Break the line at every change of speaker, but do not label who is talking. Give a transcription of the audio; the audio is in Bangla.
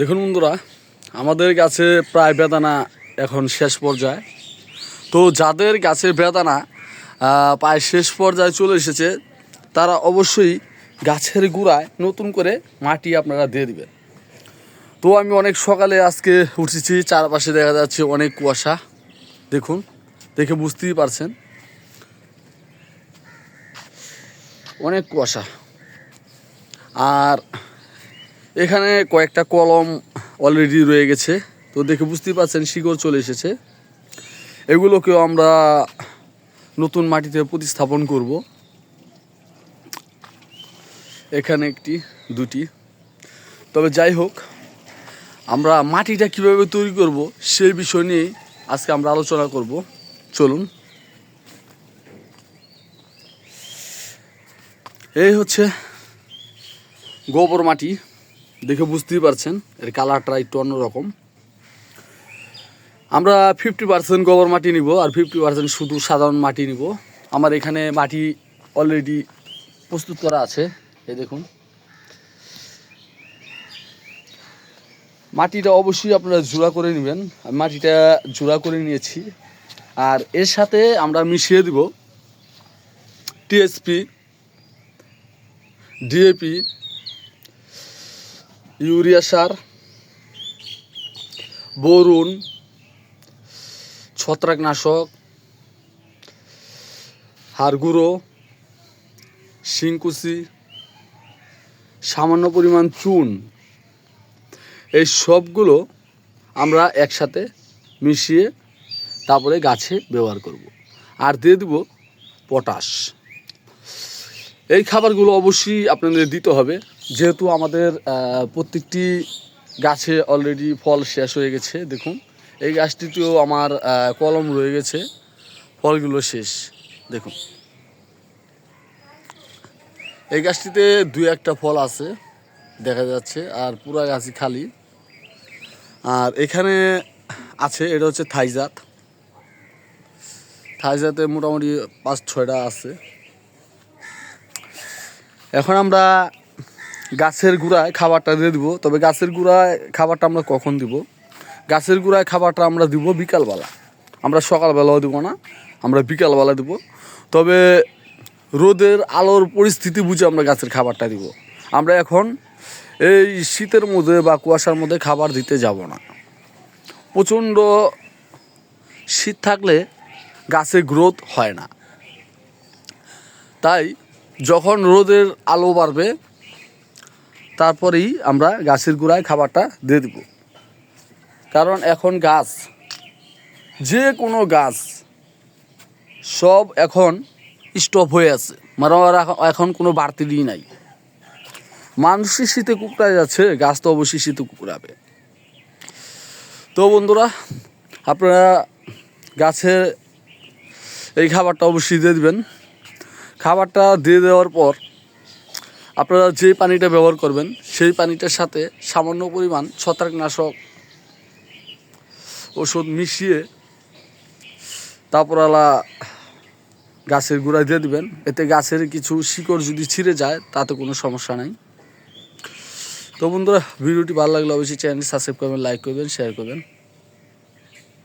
দেখুন বন্ধুরা, আমাদের গাছে প্রায় বেদানা এখন শেষ পর্যায়ে। তো যাদের গাছের বেদানা প্রায় শেষ পর্যায়ে চলে এসেছে, তারা অবশ্যই গাছের গোড়ায় নতুন করে মাটি আপনারা দিয়ে দিবেন। তো আমি অনেক সকালে আজকে উঠেছি, চারপাশে দেখা যাচ্ছে অনেক কুয়াশা। দেখুন, দেখে বুঝতেই পারছেন। অনেক কুয়াশা। আর এখানে কয়েকটা কলম অলরেডি রয়ে গেছে। তো দেখে বুঝতেই পারছেন, শিকড় চলে এসেছে। এগুলোকেও আমরা নতুন মাটিতে প্রতিস্থাপন করব। এখানে একটি, দুটি। তবে যাই হোক, আমরা মাটিটা কীভাবে তৈরি করব সেই বিষয় নিয়েই আজকে আমরা আলোচনা করব। চলুন। এই হচ্ছে গোবর মাটি। দেখে বুঝতেই পারছেন, এর কালারটা একটু অন্যরকম। আমরা ফিফটি পার্সেন্ট গোবর মাটি নিব আর ফিফটি পার্সেন্ট শুধু সাধারণ মাটি নিব। আমার এখানে মাটি অলরেডি প্রস্তুত করা আছে, এই দেখুন। মাটিটা অবশ্যই আপনারা জোড়া করে নেবেন। মাটিটা জোড়া করে নিয়েছি। আর এর সাথে আমরা মিশিয়ে দিব টিএসপি ডিএপি ইউরিয়া সার, বরুণ, ছত্রাকনাশক হাড়গুঁড়ো শিংকুচি, সামান্য পরিমাণ চুন। এই সবগুলো আমরা একসাথে মিশিয়ে তারপরে গাছে ব্যবহার করব। আর দিয়ে দেব পটাশ। এই খাবারগুলো অবশ্যই আপনাদের দিতে হবে। যেহেতু আমাদের প্রত্যেকটি গাছে অলরেডি ফল শেষ হয়ে গেছে, দেখুন। এই গাছটিতেও আমার কলম রয়ে গেছে, ফলগুলো শেষ, দেখুন। এই গাছটিতে দু একটা ফল আছে, দেখা যাচ্ছে, আর পুরো গাছই খালি। আর এখানে আছে, এটা হচ্ছে থাইজাত। থাইজাতে মোটামুটি পাঁচ ছয়টা আছে। এখন আমরা গাছের গুঁড়ায় খাবারটা দিয়ে দিব। তবে গাছের গুঁড়ায় খাবারটা আমরা কখন দিব? গাছের গুঁড়ায় খাবারটা আমরা দিব বিকালবেলা। আমরা সকালবেলাও দিব না, আমরা বিকালবেলা দিব। তবে রোদের আলোর পরিস্থিতি বুঝে আমরা গাছের খাবারটা দিব। আমরা এখন এই শীতের মধ্যে বা কুয়াশার মধ্যে খাবার দিতে যাব না। প্রচণ্ড শীত থাকলে গাছে গ্রোথ হয় না। তাই যখন রোদের আলো বাড়বে তারপরেই আমরা গাছের গোড়ায় খাবারটা দিয়ে দেব। কারণ এখন গাছ, যে কোনো গাছ সব এখন স্টপ হয়ে আছে। মানে এখন- কোনো বাড়তি দিই নাই। মানুষই শীতে কুকড়ায় যাচ্ছে, গাছ তো অবশ্যই শীতে কুকড়াবে। তো বন্ধুরা, আপনারা গাছে এই খাবারটা অবশ্যই দিয়ে দেবেন। খাবারটা দিয়ে দেওয়ার পর আপনারা যে পানিটা ব্যবহার করবেন, সেই পানিটার সাথে সামান্য পরিমাণ ছত্রাকনাশক ওষুধ মিশিয়ে তারপর আলা গাছের গোড়ায় দিয়ে দিবেন। এতে গাছের কিছু শিকড় যদি ছিঁড়ে যায়, তাতে কোনো সমস্যা নাই। তো বন্ধুরা, ভিডিওটি ভালো লাগলে অবশ্যই চ্যানেলটি সাবস্ক্রাইব করবেন, লাইক করবেন শেয়ার করবেন।